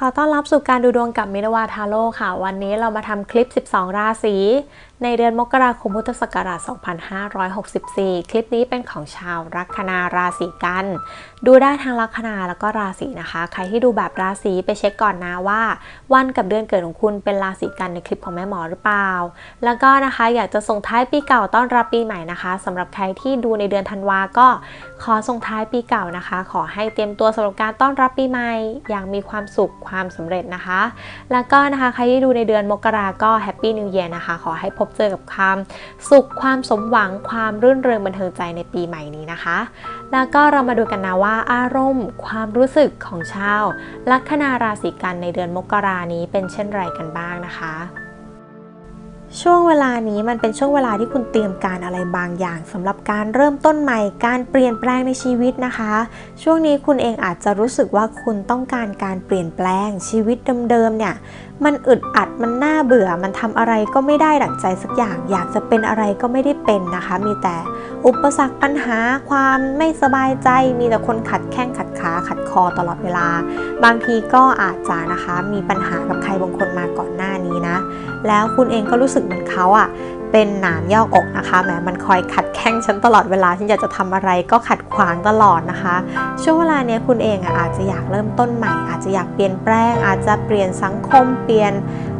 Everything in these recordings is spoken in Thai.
ขอต้อนรับสู่การดูดวงกับมินวาทาโร่ค่ะ วันนี้เรามาทำคลิป 12 ราศีในเดือนมกราคมพุทธศักราช 2564 คลิปนี้เป็นของชาวลัคนาราศีกัน ดูได้ทางลัคนาแล้วก็ราศีนะคะ ใครที่ดูแบบราศีไปเช็คก่อนนะว่า วันกับเดือนเกิดของคุณเป็นราศีกันในคลิปของแม่หมอหรือเปล่า แล้วก็นะคะอยากจะส่งท้ายปีเก่าต้อนรับปีใหม่นะคะสำหรับใครที่ดูในเดือนธันวาก็ขอส่งท้ายปีเก่านะคะ ขอให้เตรียมตัวสำหรับการต้อนรับปีใหม่อย่างมีความสุขความสำเร็จนะคะ แล้วก็นะคะใครที่ดูในเดือนมกราก็แฮปปี้นิวเย r นะคะ ขอให้พบเจอกับความสุขความสมหวังความรื่นเริงบันเทิงใจในปีใหม่นี้นะคะ แล้วก็เรามาดูกันนะว่าอารมณ์ ความรู้สึกของชาวลัคนาราศีกันในเดือนมกรานี้เป็นเช่นไรกันบ้างนะคะ ช่วงเวลานี้มันเป็นช่วงเวลาที่คุณเตรียมการอะไรบางอย่างสำหรับการเริ่มต้นใหม่ การเปลี่ยนแปลงในชีวิตนะคะ ช่วงนี้คุณเองอาจจะรู้สึกว่าคุณต้องการการเปลี่ยนแปลงชีวิตเดิมๆเนี่ยมันอึดอัดมันน่าเบื่อ มันทำอะไรก็ไม่ได้ดั่งใจสักอย่าง อยากจะเป็นอะไรก็ไม่ได้เป็นนะคะ มีแต่อุปสรรคปัญหาความไม่สบายใจ มีแต่คนขัดแข้งขัดขาขัดคอตลอดเวลา บางทีก็อาจจะนะคะ มีปัญหากับใครบางคนมาก่อนหน้านี้นะ แล้วคุณเองก็รู้สึกเหมือนเขาอะ่ะเป็นหนามยอกอกนะคะแหมมันคอยขัดแข้งฉันตลอดเวลาฉันอยากจะทำอะไรก็ขัดขวางตลอดนะคะ ช่วงเวลาเนี้ยคุณเองอะอาจจะอยากเริ่มต้นใหม่ อาจจะอยากเปลี่ยนแปลง อาจจะเปลี่ยนสังคมเปลี่ยน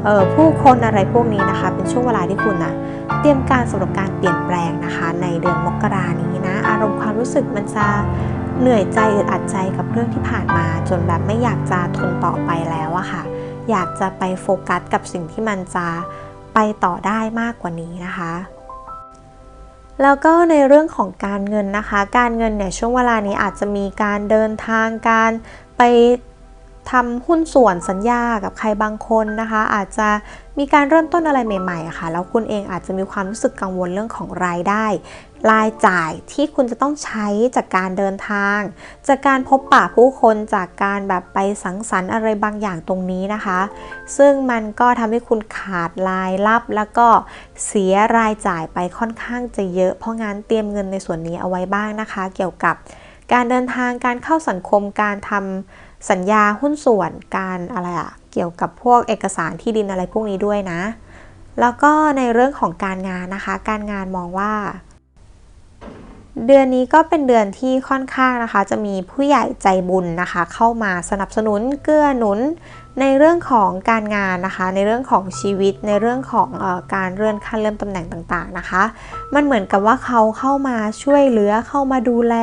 ออผู้คนอะไรพวกนี้นะคะ เป็นช่วงเวลาที่คุณอะเตรียมการสำหรับการเปลี่ยนแปลงนะคะ ในเดือนมกรานี้นะ อารมณ์ความรู้สึกมันจะเหนื่อยใจอึดอัดใจกับเรื่องที่ผ่านมา จนแบบไม่อยากจะทนต่อไปแล้วอะค่ะ อยากจะไปโฟกัสกับสิ่งที่มันจะ ไปต่อได้มากกว่านี้นะคะ แล้วก็ในเรื่องของการเงินนะคะ การเงินเนี่ยช่วงเวลานี้อาจจะมีการเดินทางการไป ทำหุ้นส่วนสัญญากับใครบางคนนะคะ อาจจะมีการเริ่มต้นอะไรใหม่ๆอะค่ะ แล้วคุณเองอาจจะมีความรู้สึกกังวลเรื่องของรายได้ รายจ่ายที่คุณจะต้องใช้จากการเดินทาง จากการพบปะผู้คนจากการแบบไปสังสรรค์อะไรบางอย่างตรงนี้นะคะ ซึ่งมันก็ทำให้คุณขาดรายรับ แล้วก็เสียรายจ่ายไปค่อนข้างจะเยอะ เพราะงั้นเตรียมเงินในส่วนนี้เอาไว้บ้างนะคะ เกี่ยวกับการเดินทางการเข้าสังคมการทำ สัญญาหุ้นส่วนการอะไรอะเกี่ยวกับพวกเอกสารที่ดินอะไรพวกนี้ด้วยนะ แล้วก็ในเรื่องของการงานนะคะ การงานมองว่า เดือนนี้ก็เป็นเดือนที่ค่อนข้างนะคะ จะมีผู้ใหญ่ใจบุญนะคะ เข้ามาสนับสนุนเกื้อหนุน ในเรื่องของการงานนะคะ ในเรื่องของชีวิต ในเรื่องของอการเลื่อนขั้นเลื่อนตำแหน่งต่างๆนะคะ มันเหมือนกับว่าเขาเข้ามาช่วยเหลือ เข้ามาดูแล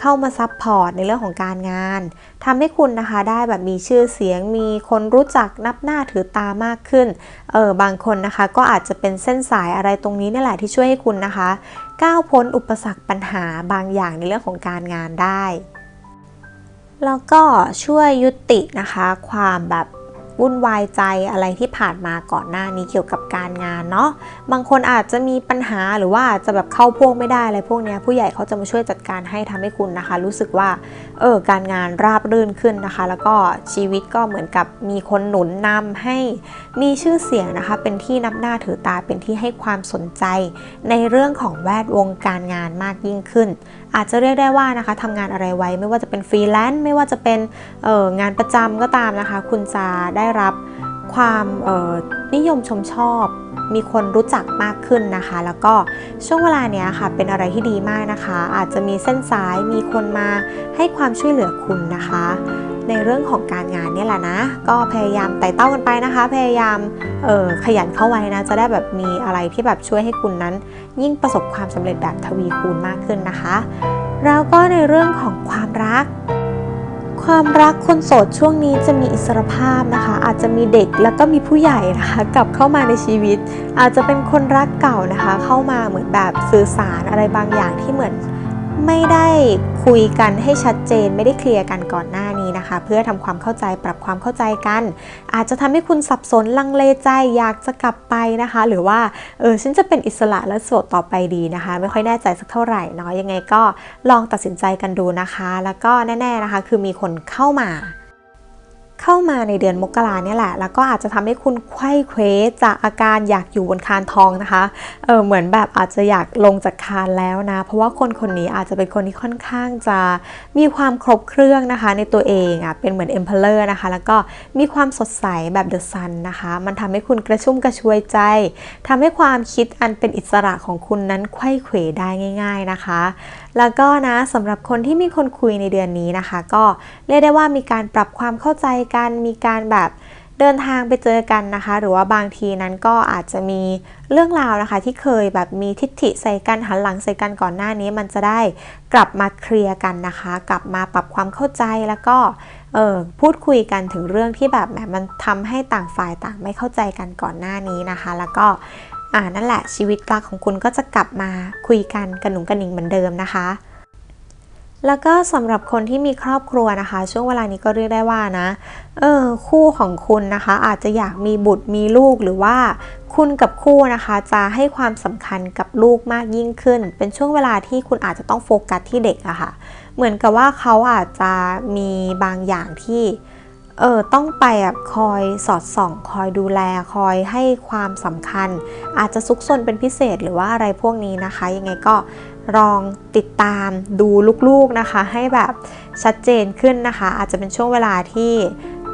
เข้ามาซัพพอร์ตในเรื่องของการงานทำให้คุณนะคะได้แบบมีชื่อเสียง มีคนรู้จักนับหน้าถือตามากขึ้น เออบางคนนะคะก็อาจจะเป็นเส้นสายอะไรตรงนี้นี่แหละที่ช่วยให้คุณนะคะ ก้าวพ้นอุปสรรคปัญหาบางอย่างในเรื่องของการงานได้ แล้วก็ช่วยยุตินะคะ ความแบบวุ่นวายใจอะไรที่ผ่านมาก่อนหน้านี้เกี่ยวกับการงานเนาะบางคนอาจจะมีปัญหาหรือว่าจะแบบเข้าพวกไม่ได้อะไรพวกนี้ผู้ใหญ่เขาจะมาช่วยจัดการให้ทำให้คุณนะคะ รู้สึกว่าเออการงานราบรื่นขึ้นนะคะ แล้วก็ชีวิตก็เหมือนกับมีคนหนุนนำให้มีชื่อเสียงนะคะ เป็นที่นับหน้าถือตาเป็นที่ให้ความสนใจ ในเรื่องของแวดวงการงานมากยิ่งขึ้น อาจจะเรียกได้ว่านะคะทำงานอะไรไว้ ไม่ว่าจะเป็นฟรีแลนซ์ไม่ว่าจะเป็นเอองานประจำก็ตามนะคะ คุณจะได้รับความนิยมชมชอบ มีคนรู้จักมากขึ้นนะคะ แล้วก็ช่วงเวลาเนี้ยค่ะ เป็นอะไรที่ดีมากนะคะ อาจจะมีเส้นสายมีคนมาให้ความช่วยเหลือคุณนะคะ ในเรื่องของการงานเนี่ยแหละนะ ก็พยายามไต่เต้ากันไปนะคะ พยายามเออขยันเข้าไว้นะ จะได้แบบมีอะไรที่แบบช่วยให้คุณนั้น ยิ่งประสบความสำเร็จแบบทวีคูณมากขึ้นนะคะ แล้วก็ในเรื่องของความรัก ความรักคนโสดช่วงนี้จะมีอิสรภาพนะคะ อาจจะมีเด็กแล้วก็มีผู้ใหญ่นะคะกลับเข้ามาในชีวิต อาจจะเป็นคนรักเก่านะคะ เข้ามาเหมือนแบบสื่อสารอะไรบางอย่างที่เหมือนไม่ได้คุยกันให้ชัดเจน ไม่ได้เคลียร์กันก่อนหน้า นี้นะคะ เพื่อทำความเข้าใจปรับความเข้าใจกัน อาจจะทำให้คุณสับสนลังเลใจอยากจะกลับไปนะคะ หรือว่าเออฉันจะเป็นอิสระและโสดต่อไปดีนะคะ ไม่ค่อยแน่ใจสักเท่าไหร่เนาะยังไงก็ลองตัดสินใจกันดูนะคะ แล้วก็แน่ ๆนะคะ คือมีคนเข้ามา เข้ามาในเดือนมกราเนี่ยแหละ แล้วก็อาจจะทำให้คุณไข้เควจากอาการอยากอยู่บนคานทองนะคะ เออเหมือนแบบอาจจะอยากลงจากคานแล้วนะ เพราะว่าคนคนนี้อาจจะเป็นคนที่ค่อนข้างจะมีความครบเครื่องนะคะ ในตัวเองอะ เป็นเหมือน Emperor นะคะ แล้วก็มีความสดใสแบบ The Sun นะคะ มันทำให้คุณกระชุ่มกระชวยใจทำให้ความคิดอันเป็นอิสระของคุณนั้นไข้เขวได้ง่าย ๆนะคะ แล้วก็นะสำหรับคนที่มีคนคุยในเดือนนี้นะคะ ก็เรียกได้ว่ามีการปรับความเข้าใจกันมีการแบบเดินทางไปเจอกันนะคะ หรือว่าบางทีนั้นก็อาจจะมีเรื่องราวนะคะ ที่เคยแบบมีทิฏฐิใส่กันหันหลังใส่กันก่อนหน้านี้มันจะได้กลับมาเคลียร์กันนะคะ กลับมาปรับความเข้าใจแล้วก็เออพูดคุยกันถึงเรื่องที่แบบแหมมันทำให้ต่างฝ่ายต่างไม่เข้าใจกันก่อนหน้านี้นะคะ แล้วก็อ่านั่นแหละชีวิตรักของคุณก็จะกลับมาคุยกันกระหนุงกระหนิงเหมือนเดิมนะคะ แล้วก็สำหรับคนที่มีครอบครัวนะคะ ช่วงเวลานี้ก็เรียกได้ว่านะเออคู่ของคุณนะคะ อาจจะอยากมีบุตรมีลูกหรือว่าคุณกับคู่นะคะ จะให้ความสำคัญกับลูกมากยิ่งขึ้น เป็นช่วงเวลาที่คุณอาจจะต้องโฟกัสที่เด็กอะค่ะ เหมือนกับว่าเขาอาจจะมีบางอย่างที่เออต้องไปแบบคอยสอดส่อง คอยดูแลคอยให้ความสำคัญ อาจจะซุกซนเป็นพิเศษหรือว่าอะไรพวกนี้นะคะ ยังไงก็ ลองติดตามดูลูกๆนะคะ ให้แบบชัดเจนขึ้นนะคะ อาจจะเป็นช่วงเวลาที่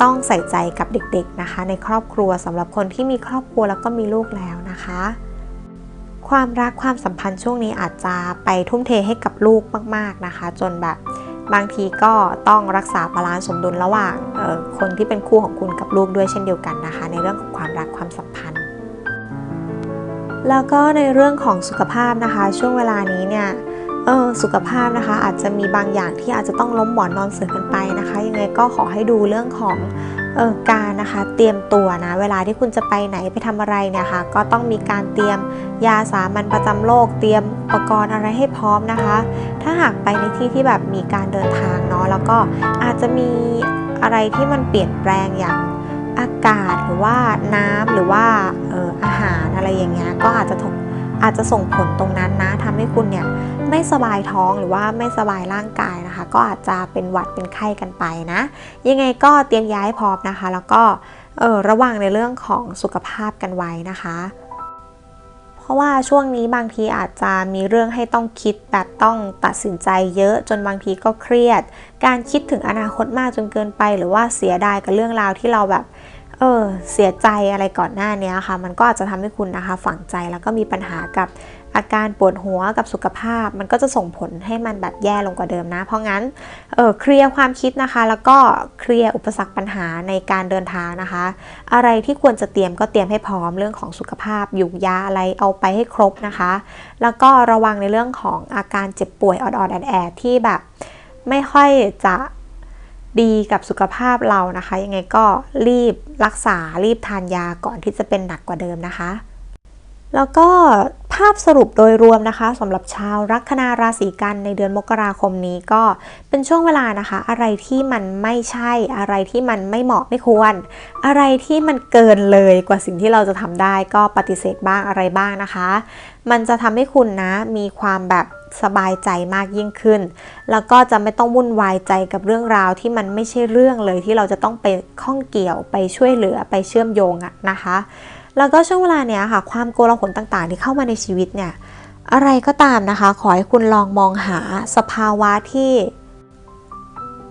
ต้องใส่ใจกับเด็กๆนะคะ ในครอบครัวสำหรับคนที่มีครอบครัวแล้วก็มีลูกแล้วนะคะ ความรักความสัมพันธ์ช่วงนี้อาจจะไปทุ่มเทให้กับลูกมากๆนะคะ จนแบบบางทีก็ต้องรักษาบาลานซ์สมดุลระหว่างคนที่เป็นคู่ของคุณกับลูกด้วยเช่นเดียวกันนะคะ ในเรื่องของความรักความสัมพันธ์ แล้วก็ในเรื่องของสุขภาพนะคะ ช่วงเวลานี้เนี่ยเออสุขภาพนะคะอาจจะมีบางอย่างที่อาจจะต้องล้มหมอนนอนเสือกันไปนะคะ ยังไงก็ขอให้ดูเรื่องของเออการนะคะเตรียมตัวนะเวลาที่คุณจะไปไหนไปทำอะไรเนี่ยค่ะก็ต้องมีการเตรียมยาสามัญประจำโรคเตรียมอุปกรณ์อะไรให้พร้อมนะคะ ถ้าหากไปในที่ที่แบบมีการเดินทางเนาะแล้วก็อาจจะมีอะไรที่มันเปลี่ยนแปลงอย่างอากาศหรือว่าน้ำหรือว่าออ อะไรอย่างเงี้ยก็อาจจะถกอาจจะส่งผลตรงนั้นนะทำให้คุณเนี่ยไม่สบายท้องหรือว่าไม่สบายร่างกายนะคะ ก็อาจจะเป็นหวัดเป็นไข้กันไปนะ ยังไงก็เตรียมย้ายพร้อมนะคะ แล้วก็เออระวังในเรื่องของสุขภาพกันไว้นะคะ เพราะว่าช่วงนี้บางทีอาจจะมีเรื่องให้ต้องคิดแบบต้องตัดสินใจเยอะจนบางทีก็เครียด การคิดถึงอนาคตมากจนเกินไป หรือว่าเสียดายกับเรื่องราวที่เราแบบ เออเสียใจอะไรก่อนหน้านี้ค่ะ มันก็อาจจะทำให้คุณนะคะ ฝังใจแล้วก็มีปัญหากับอาการปวดหัวกับสุขภาพ มันก็จะส่งผลให้มันแบบแย่ลงกว่าเดิมนะ เพราะงั้นเออเคลียร์ความคิดนะคะ แล้วก็เคลียร์อุปสรรคปัญหาในการเดินทางนะคะ อะไรที่ควรจะเตรียมก็เตรียมให้พร้อมเรื่องของสุขภาพ อยุกยาอะไรเอาไปให้ครบนะคะ แล้วก็ระวังในเรื่องของอาการเจ็บป่วยออดๆแอดๆที่แบบไม่ค่อยจะ ดีกับสุขภาพเรานะคะ ยังไงก็รีบรักษารีบทานยาก่อนที่จะเป็นหนักกว่าเดิมนะคะ แล้วก็ภาพสรุปโดยรวมนะคะสำหรับชาวลัคนาราศีกันในเดือนมกราคมนี้ก็เป็นช่วงเวลานะคะ อะไรที่มันไม่ใช่อะไรที่มันไม่เหมาะไม่ควร อะไรที่มันเกินเลยกว่าสิ่งที่เราจะทำได้ก็ปฏิเสธบ้างอะไรบ้างนะคะ มันจะทำให้คุณนะมีความแบบ สบายใจมากยิ่งขึ้น แล้วก็จะไม่ต้องวุ่นวายใจกับเรื่องราวที่มันไม่ใช่เรื่องเลยที่เราจะต้องไปข้องเกี่ยวไปช่วยเหลือไปเชื่อมโยงอะนะคะ แล้วก็ช่วงเวลาเนี้ยค่ะ ความโกลาหลต่างๆ ที่เข้ามาในชีวิตเนี่ยอะไรก็ตามนะคะ ขอให้คุณลองมองหาสภาวะที่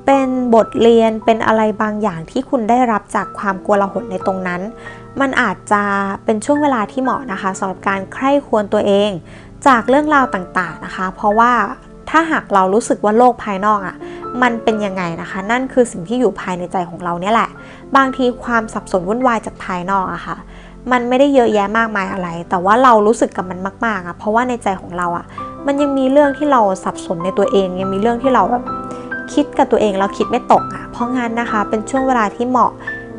เป็นบทเรียนเป็นอะไรบางอย่างที่คุณได้รับจากความโกลาหลในตรงนั้น มันอาจจะเป็นช่วงเวลาที่เหมาะนะคะสำหรับการใคร่ควรตัวเอง จากเรื่องราวต่างๆนะคะ เพราะว่าถ้าหากเรารู้สึกว่าโลกภายนอกอะ่ะมันเป็นยังไงนะคะ นั่นคือสิ่งที่อยู่ภายในใจของเราเนี่ยแหละ บางทีความสับสนวุ่นวายจากภายนอกอะค่ะ มันไม่ได้เยอะแยะมากมายอะไร แต่ว่าเรารู้สึกกับมันมากๆอะเพราะว่าในใจของเราอะมันยังมีเรื่องที่เราสับสนในตัวเอง ยังมีเรื่องที่เราแบบคิดกับตัวเองเราคิดไม่ตกอะเพราะงั้นนะคะ เป็นช่วงเวลาที่เหมาะ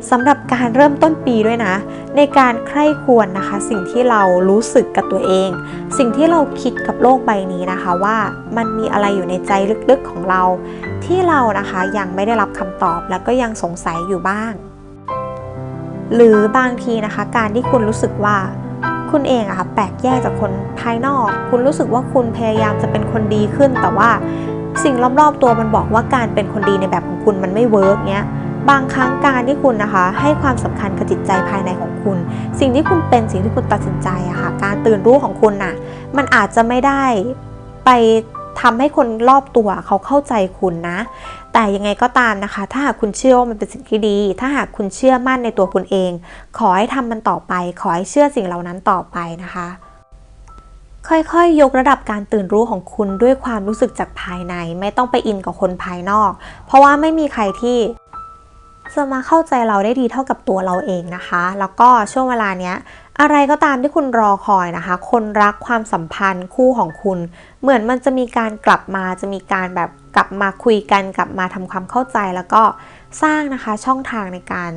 สำหรับการเริ่มต้นปีด้วยนะ ในการใคร่ควรนะคะ สิ่งที่เรารู้สึกกับตัวเอง สิ่งที่เราคิดกับโลกใบนี้นะคะว่ามันมีอะไรอยู่ในใจลึกๆของเรา ที่เรานะคะยังไม่ได้รับคำตอบแล้วก็ยังสงสัยอยู่บ้าง หรือบางทีนะคะ การที่คุณรู้สึกว่าคุณเองอะค่ะแปลกแยกจากคนภายนอก คุณรู้สึกว่าคุณพยายามจะเป็นคนดีขึ้น แต่ว่าสิ่งรอบๆตัวมันบอกว่าการเป็นคนดีในแบบของคุณมันไม่เวิร์กเนี้ย บางครั้งการที่คุณนะคะ ให้ความสำคัญกับจิตใจภายในของคุณ สิ่งที่คุณเป็นสิ่งที่คุณตัดสินใจอะค่ะ การตื่นรู้ของคุณน่ะ มันอาจจะไม่ได้ไปทำให้คนรอบตัวเขาเข้าใจคุณนะ แต่ยังไงก็ตามนะคะ ถ้าหากคุณเชื่อว่ามันเป็นสิ่งที่ดี ถ้าหากคุณเชื่อมั่นในตัวคุณเอง ขอให้ทำมันต่อไป ขอให้เชื่อสิ่งเหล่านั้นต่อไปนะคะ ค่อยๆ ยกระดับการตื่นรู้ของคุณด้วยความรู้สึกจากภายใน ไม่ต้องไปอินกับคนภายนอก เพราะว่าไม่มีใครที่ จะมาเข้าใจเราได้ดีเท่ากับตัวเราเองนะคะ แล้วก็ช่วงเวลาเนี้ยอะไรก็ตามที่คุณรอคอยนะคะ คนรักความสัมพันธ์คู่ของคุณ เหมือนมันจะมีการกลับมาจะมีการแบบกลับมาคุยกันกลับมาทำความเข้าใจแล้วก็สร้างนะคะช่องทางในการ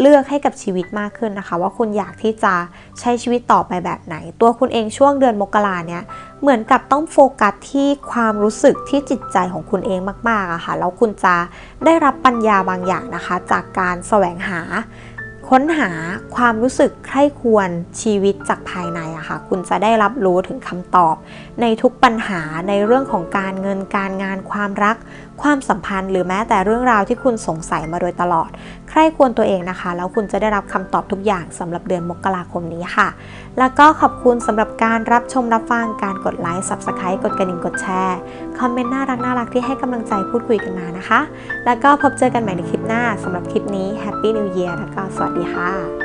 เลือกให้กับชีวิตมากขึ้นนะคะ ว่าคุณอยากที่จะใช้ชีวิตต่อไปแบบไหน ตัวคุณเองช่วงเดือนมกราเนี่ยเหมือนกับต้องโฟกัสที่ความรู้สึกที่จิตใจของคุณเองมากๆอะค่ะแล้วคุณจะได้รับปัญญาบางอย่างนะคะ จากการแสวงหา ค้นหาความรู้สึกใคร่ควรชีวิตจากภายใน ค่ะ คุณจะได้รับรู้ถึงคำตอบ ในทุกปัญหาในเรื่องของการเงินการงานความรัก ความสัมพันธ์ หรือแม้แต่เรื่องราวที่คุณสงสัยมาโดยตลอด ใคร่ควรตัวเองนะคะ แล้วคุณจะได้รับคำตอบทุกอย่างสำหรับเดือนมกราคมนี้ค่ะ แล้วก็ขอบคุณสำหรับการรับชมรับฟังการกดไลค์ Subscribe กดกระดิ่งกดแชร์คอมเมนต์น่ารักน่ารักที่ให้กำลังใจพูดคุยกันมานะคะ แล้วก็พบเจอกันใหม่ในคลิปหน้าสำหรับคลิปนี้ Happy New Year แล้วก็สวัสดีค่ะ